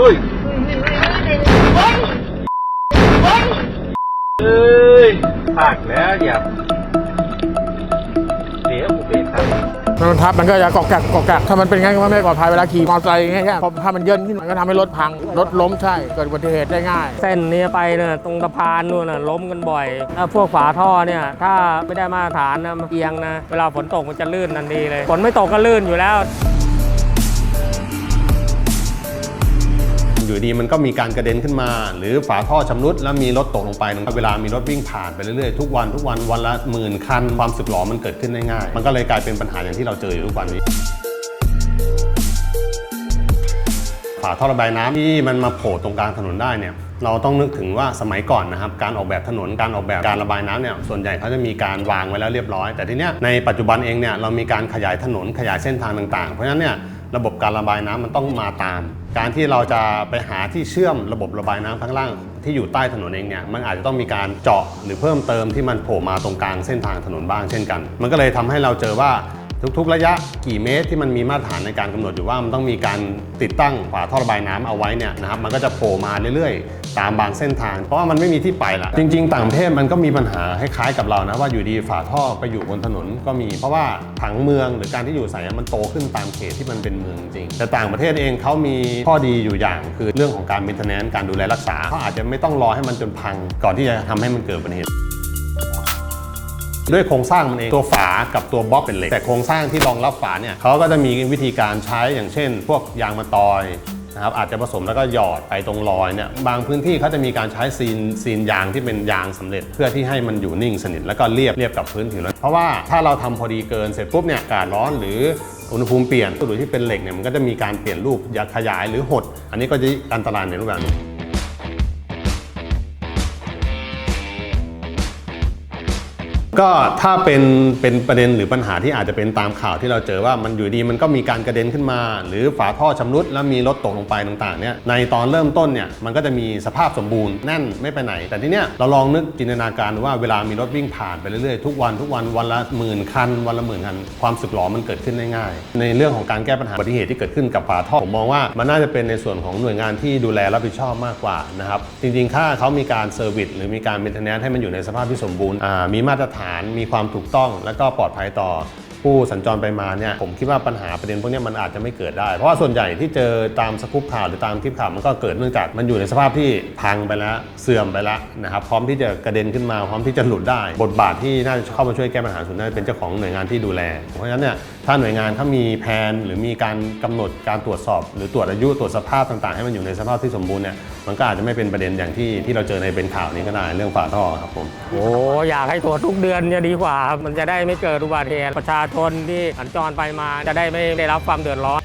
เฮ้ยเอ้ยพลาดแล้วอย่าเดี๋ยวผมเบรกครับมันทับมันก็จะกอกแกกกอกแกกถ้ามันเป็นงั้นก็ไม่ปลอดภัยเวลาขี่มอเตอร์ไซค์อย่างเงี้ยพอถ้ามันเยินขึ้นมันก็ทำให้รถพัง รถล้มใช่ เกิดอุบัติเหตุได้ง่าย เส้นนี้ไปเนี่ยตรงสะพานนู่นน่ะล้มกันบ่อยถ้าพวกฝาท่อเนี่ยถ้าไม่ได้มาตรฐานนะมันเอียงนะ เวลาฝนตกมันจะลื่นทันทีเลย ฝนไม่ตกก็ลื่นอยู่แล้ว อยู่ดีมันก็มีการกระเด็นขึ้นมา หรือฝาท่อชำรุดแล้วมีรถตกลงไปเวลามีรถวิ่งผ่านไปเรื่อยๆทุกวันทุกวันวันละหมื่นคันความสึกหรอมันเกิดขึ้นได้ง่าย มันก็เลยกลายเป็นปัญหาอย่างที่เราเจออยู่ทุกวันนี้ฝาท่อระบายน้ำที่มันมาโผล่ตรงกลางถนนได้เนี่ยเราต้องนึกถึงว่าสมัยก่อนนะครับการออกแบบถนนการออกแบบการระบายน้ำเนี่ยส่วนใหญ่เขาจะมีการวางไว้แล้วเรียบร้อย แต่ทีเนี้ยในปัจจุบันเองเนี่ยเรามีการขยายถนนขยายเส้นทางต่างๆ เพราะฉะนั้นเนี่ย ระบบการระบายน้ำมันต้องมาตาม การที่เราจะไปหาที่เชื่อมระบบระบายน้ำข้างล่างที่อยู่ใต้ถนนเองเนี่ยมันอาจจะต้องมีการเจาะหรือเพิ่มเติมที่มันโผล่มาตรงกลางเส้นทางถนนบ้างเช่นกัน มันก็เลยทำให้เราเจอว่า ทุกๆ ระยะกี่เมตรที่มันมีมาตรฐานในการกำหนดอยู่ว่ามันต้องมีการติดตั้งฝาท่อระบายน้ำเอาไว้เนี่ยนะครับมันก็จะโผล่มาเรื่อยๆ ตามบางเส้นทาง เพราะว่ามันไม่มีที่ไปละจริง ๆ ต่างประเทศมันก็มีปัญหาคล้ายๆกับเรานะว่าอยู่ดีฝาท่อไปอยู่บนถนนก็มี เพราะว่าผังเมืองหรือการที่อยู่อาศัยมันโตขึ้นตามเขตที่มันเป็นเมืองจริง แต่ต่างประเทศเองเขามีข้อดีอยู่อย่างคือเรื่องของการ maintenance การดูแลรักษาเขาอาจจะไม่ต้องรอให้มันจนพังก่อนที่จะทำให้มันเกิดอุบัติเหตุ ด้วยโครงสร้างมันเองตัวฝากับตัวบล็อกเป็นเหล็กแต่โครงสร้างที่รองรับฝาเนี่ยเขาก็จะมีวิธีการใช้อย่างเช่น พวกยางมะตอยนะครับอาจจะผสมแล้วก็หยอดไปตรงรอยเนี่ยบางพื้นที่เขาจะมีการใช้ซีนซีนยางที่เป็นยางสำเร็จ เพื่อที่ให้มันอยู่นิ่งสนิทแล้วก็เรียบเรียบกับพื้นผิวแล้วเพราะว่าถ้าเราทำพอดีเกินเสร็จปุ๊บเนี่ยอากาศร้อนหรืออุณหภูมิเปลี่ยนตัวที่เป็นเหล็กเนี่ยมันก็จะมีการเปลี่ยนรูปยากขยายหรือหด อันนี้ก็จะอันตรายในรูปแบบนี้ ก็ถ้าเป็นเป็นประเด็นหรือปัญหาที่อาจจะเป็นตามข่าวที่เราเจอว่ามันอยู่ดีมันก็มีการกระเด็นขึ้นมา หรือฝาท่อชำรุดแล้วมีรถตกลงไปต่างๆเนี่ยในตอนเริ่มต้นเนี่ยมันก็จะมีสภาพสมบูรณ์แน่นไม่ไปไหน แต่ที่เนี้ยเราลองนึกจินตนาการว่าเวลามีรถวิ่งผ่านไปเรื่อยๆทุกวันทุกวันวันละหมื่นคัน วันละหมื่นคัน ความสึกหรอมันเกิดขึ้นได้ง่าย ในเรื่องของการแก้ปัญหาอุบัติเหตุที่เกิดขึ้นกับฝาท่อผมมองว่ามันน่าจะเป็นในส่วนของหน่วยงานที่ดูแลรับผิดชอบมากกว่านะครับจริงๆถ้าเขามีการเซอร์วิสหรือมีการเมนเทนแนนให้มันอยู่ในสภาพที่สมบูรณ์มีมาตรฐานมีความถูกต้องและก็ปลอดภัยต่อผู้สัญจรไปมาเนี่ยผมคิดว่าปัญหาประเด็นพวกนี้มันอาจจะไม่เกิดได้ เพราะว่าส่วนใหญ่ที่เจอตามสกู๊ปข่าวหรือตามคลิปข่าวมันก็เกิดเนื่องจากมันอยู่ในสภาพที่พังไปแล้วเสื่อมไปแล้วนะครับพร้อมที่จะกระเด็นขึ้นมาพร้อมที่จะหลุดได้ บทบาทที่น่าจะเข้ามาช่วยแก้ปัญหาส่วนนั้นเป็นเจ้าของหน่วยงานที่ดูแลเพราะฉะนั้นเนี่ย ถ้าหน่วยงานเขามีแผนหรือมีการกำหนดการตรวจสอบ หรือตรวจอายุตรวจสภาพต่างๆ ให้มันอยู่ในสภาพที่สมบูรณ์เนี่ยมันก็อาจจะไม่เป็นประเด็นอย่างที่ที่เราเจอในเป็นข่าวนี้ก็ได้เรื่องฝาท่อครับผมโอ้อยากให้ตรวจทุกเดือนจะดีกว่า มันจะได้ไม่เกิดอุบัติเหตุประชาชนที่สัญจรไปมาจะได้ไม่ได้รับความเดือดร้อน